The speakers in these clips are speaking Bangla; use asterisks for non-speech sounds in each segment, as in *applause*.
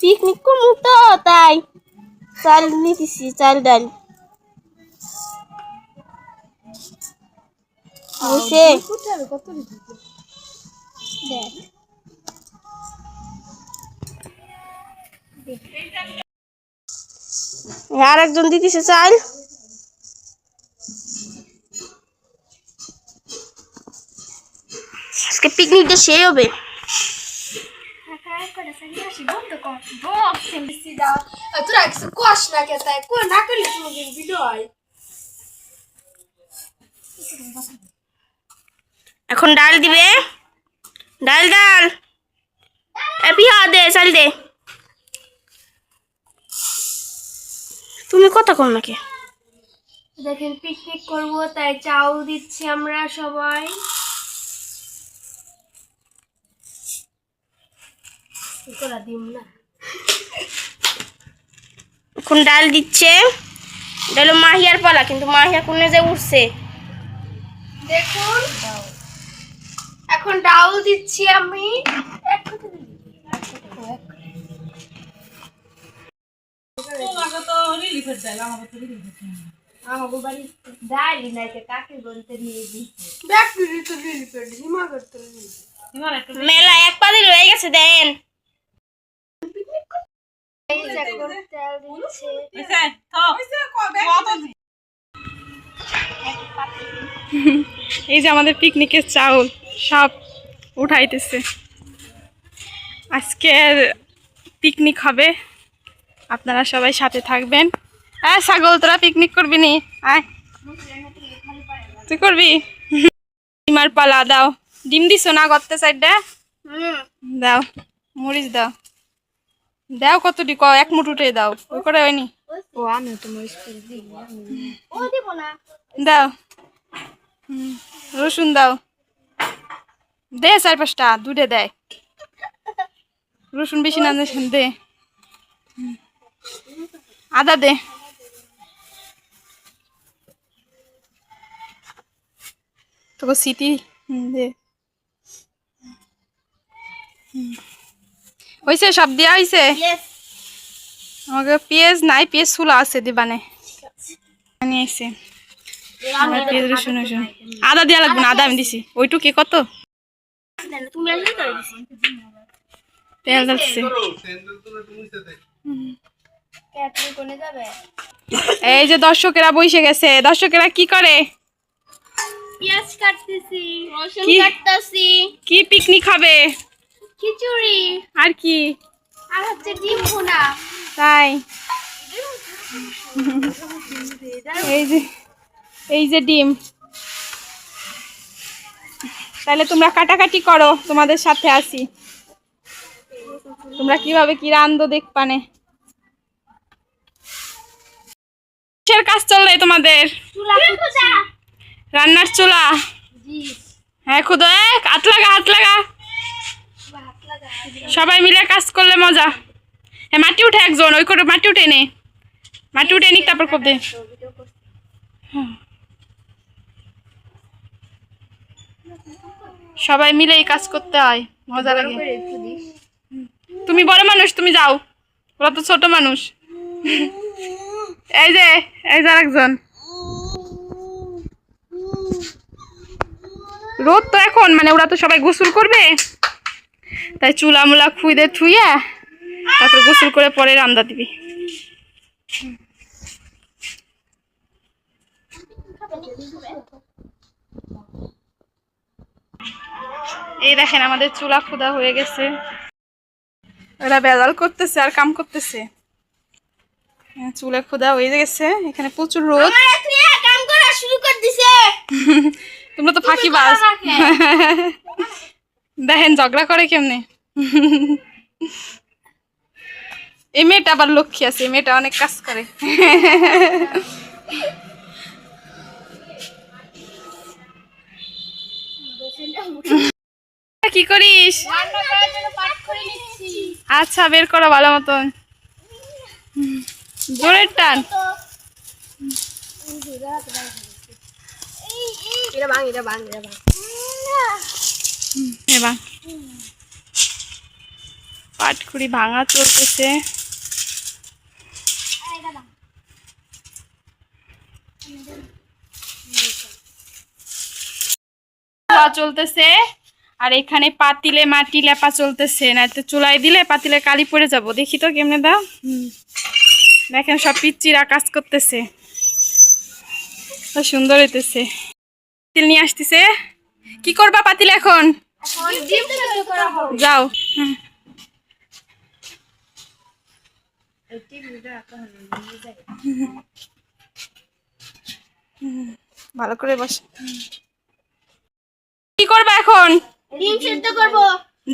পিকনিক করব তো তাই চাল নিতেছি চাল ডাল হয়েছে আর একজন দিতেছে চাল? পিকনিকটা সেই হবে। না কে তাই এখন ডাল দিবে। ডাল ডাল। পিয়া দে, চাল দে। তুমি কথা কম নাকি? দেখেন পিকনিক করব, তাই চাউল দিচ্ছি আমরা সবাই। এখন ডাল দিচ্ছে। এটা হলো মাহিয়ার পালা কিন্তু মাহিয়া কোনে যে উঠছে? দেখুন। এখন ডাউল দিচ্ছি আমি। ডালি দিচ্ছে করতে মেলা এক পা হয়ে গেছে দেন। এই যে *laughs* আমাদের পিকনিকের চাউল সব উঠাইতেছে। আজকের পিকনিক হবে। আপনারা সবাই সাথে থাকবেন। হ্যাঁ ছাগল তোরা পিকনিক করবি নি? আয়। তুই করবি? ডিমার পালা দাও। ডিম দিছো না গর্তে সাইডটা দাও মরিচ দাও। দাও কতটি ক এক মুঠুটে দাও ওই করে হয়নি। ও আমি তো মরিচ করে দিই ও দিব না। দাও। হুম, রসুন দাও। দে চার পাঁচটা দুটে দেয় রসুন বেশি না দে। আদা দে। তোকে সিটি হুম, দে। হুম। হয়েছে সব দেওয়া হয়েছে আমাকে পেঁয়াজ নাই পেঁয়াজ চুলা আছে দিবানে। নিয়ে আইছে। আমার পেঁয়াজ রসুন রসুন আদা দেওয়া লাগবে না আদা আমি দিছি। কত? তেল ক্যাটারিং কোনে যাবে। এই যে দর্শকেরা বসে গেছে। দর্শকেরা কি করে? পেঁয়াজ কাটতেছি রসুন কি? কি পিকনিক হবে? খিচুড়ি। আর কি? আর হচ্ছে ডিম ভুনা। তাই। এই যে এই যে ডিম। তাহলে তোমরা কাটাকাটি করো তোমাদের সাথে আসি। তোমরা কীভাবে কি রান্ধো দেখপানে কিসের কাজ চললে তোমাদের? রান্নার চুলা? হ্যাঁ খুদো এক হাত লাগা হাত লাগা। সবাই মিলে কাজ করলে মজা। হ্যাঁ মাটি উঠে একজন, ওই করে মাটি উঠে নে। মাটি উঠে নিক, তারপর কব। সবাই মিলে এই কাজ করতে হয় মজা লাগে। তুমি বড় মানুষ, তুমি যাও। ওরা তো ছোট মানুষ। এই যে এই যে একজন রোদ তো এখন মানে ওরা তো সবাই গোসল করবে। তাই চুলা মুলা খুঁজে থুইয়া তারপর গোসল করে পরে রান্না দিবি। এই দেখেন আমাদের চুলা খুদা হয়ে গেছে। ওরা বেজাল করতেছে আর কাম করতেছে। হ্যাঁ, চুলা খুদা হয়ে গেছে। এখানে প্রচুর রোদ। কাম করা শুরু করে দিছে। তোমরা তো ফাঁকি বাস দেখেন ঝগড়া করে কেমনে? এই মেয়েটা আবার লক্ষ্মী আছে এই মেয়েটা অনেক কাজ করে। কি করিস? আচ্ছা বের করো ভালো মতন। জোরের টান। এটা ভাঙ এটা ভাঙ এটা ভাঙ। এবার পাটখুড়ি ভাঙা চলতেছে। চলতেছে, আর এখানে পাতিলে মাটি লেপা চলতেছে। না তো চুলাই দিলে পাতিলে কালি পড়ে যাব। দেখি তো কেমনে দাও। দেখেন সব পিচ্চিরা কাজ করতেছে। সুন্দর হইতেছে। নিয়ে আসতেছে। কি করবা পাতিল এখন? এখন ডিম সেদ্ধ করা হবে। যাও। ভালো করে বস। কি করবা এখন? ডিম সেদ্ধ করব।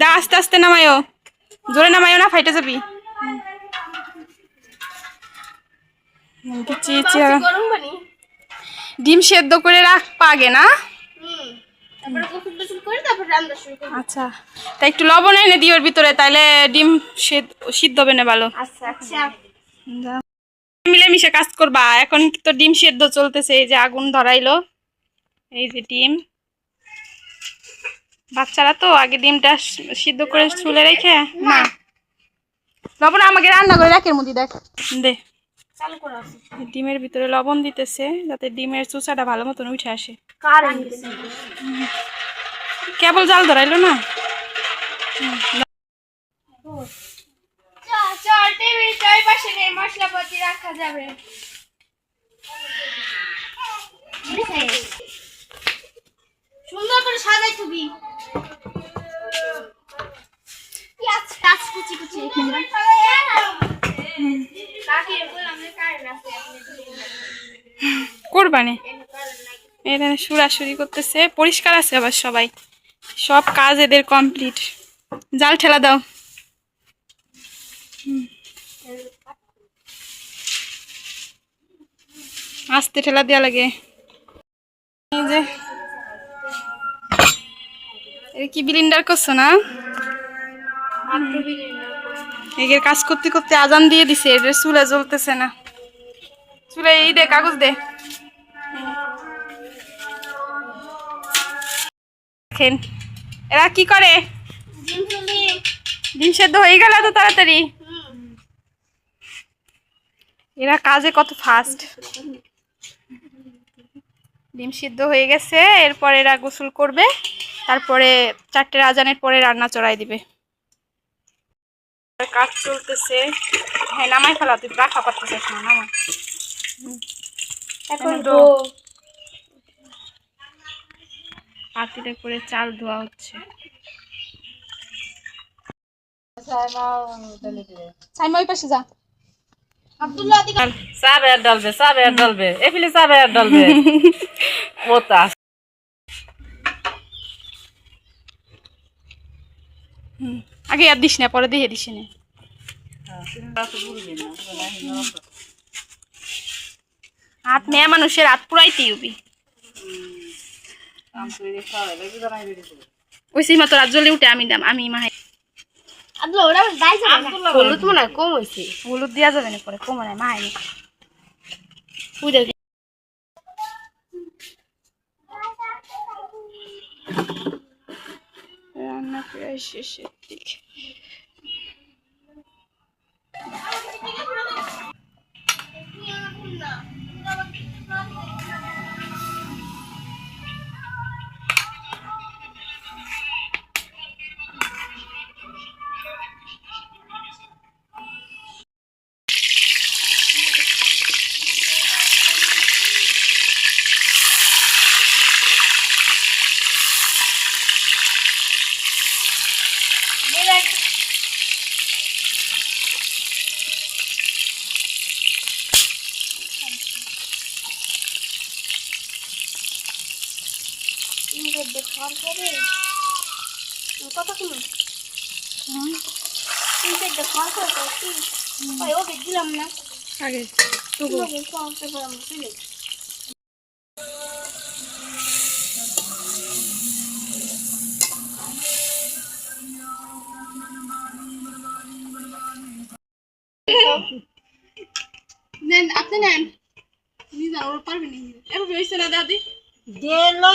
দা আস্তে আস্তে নামায়ো। জোরে নামায়ো না ফাইটে যাবি। ডিম সেদ্ধ করে রাখ পাগে না? আচ্ছা। তা একটু লবণ এনে ওর ভিতরে তাহলে ডিম সেদ্ধ হবে না ভালো। আচ্ছা আচ্ছা। মিলেমিশে কাজ করবা। এখন তো ডিম সেদ্ধ চলতেছে এই যে আগুন ধরাইলো। এই যে ডিম। বাচ্চারা তো আগে ডিমটা সিদ্ধ করে চুলে রেখে না। লবণ আমাকে রান্না করে রাখের মধ্যে দেখ। দে। ডিমের ভিতরে লবণ দিতেছে যাতে ডিমের চুচাটা ভালো মতন উঠে আসে। কেবল জাল ধরাইলো না? মশলাপাতি রাখা যাবে। সুন্দর করে সাজাই তুমি। কুচি কুচি কোরবানি? এখানে সুরাসুরি করতেছে। পরিষ্কার আছে আবার সবাই। সব কাজ এদের কমপ্লিট জাল ঠেলা দাও। আস্তে ঠেলা দেওয়া লাগে। এই যে। কি বিলিন্ডার করছ না? এগের কাজ করতে করতে আজান দিয়ে দিছে। এটা চুলে জ্বলতেছে না। চুলে এই দে কাগজ দে। দেখেন এরা কি করে? ডিম সেদ্ধ হয়ে গেল তো তাড়াতাড়ি? এরা কাজে কত ফাস্ট ডিম সিদ্ধ হয়ে গেছে এরপর এরা গোসল করবে তারপরে চারটে রাজানের পরে রান্না চড়াই দিবে। কাজ চলতেছে। হ্যাঁ নামাই ফেলা তুই রাখা পারতেছিস না নামা। এখন এখন তো তো- পাতিলে করে চাল ধোয়া হচ্ছে। সাইমা ওই পাশে যা। ডালবে এফিলে *laughs* আগে আর দিস না পরে দিয়ে দিস না হাত মেয়ে মানুষের হাত পুরাইতেই হবি। ওই সীমা তো রাত জ্বলে উঠে আমি দাম আমি না হলুদ মনে হয় কম হয়েছে হলুদ দেওয়া যাবে না পরে কমে নাই মাহাই বুঝে রান্না প্রায় শেষের দিকে। কত কিলো তিন চারটে খাওয়া খাওয়া ভাই ওকে দিলাম না। আগে ওকে খাওয়াতে পারলাম চলে নেন আপনি নেন। নিজা ওর পারবে নি এভাবে হয়েছে না দাদি? দেলো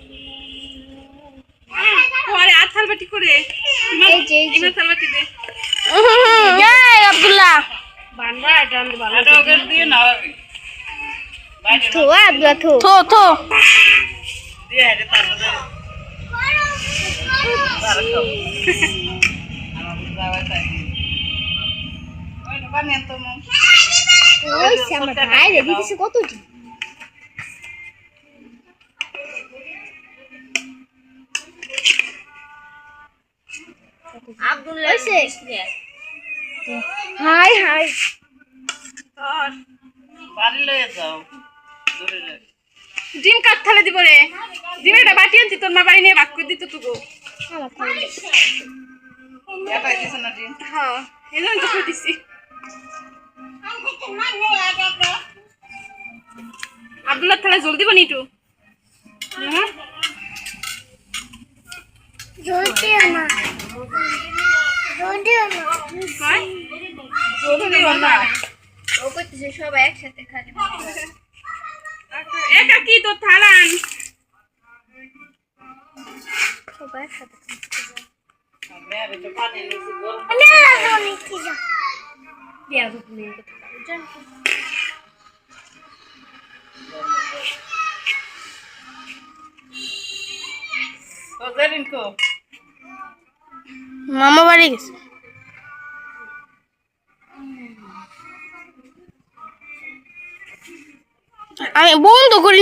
পরে আর থালবাটি করে। এই থালবাটি দে। আব্দুল্লাহ। এটা ওকে দিয়ে নাও। থো আব্দুল্লাহ থো। থো থো। দিয়ে হেঁটে তার মধ্যে তারা খাও। আমার যাওয়া তাই ওই বানিয়ে তো হাই হাই। ডিম কাট থালে দিব রে। ডিম একটা বাটি আনছি তোর মা বাড়ি নিয়ে ভাগ করে দিত তোকে। হ্যাঁ এই জন্য তো দিছি। আব্দুল্লাহ থালে জল দিব নি একটু হ্যাঁ জলদিও না জলদিও না কয়? জল দিও না ও করতেছে সবাই একসাথে খাবে। একা কি তোর থালান? সবাই একসাথে মেয়ের একটু পানি আমি বন্ধ করি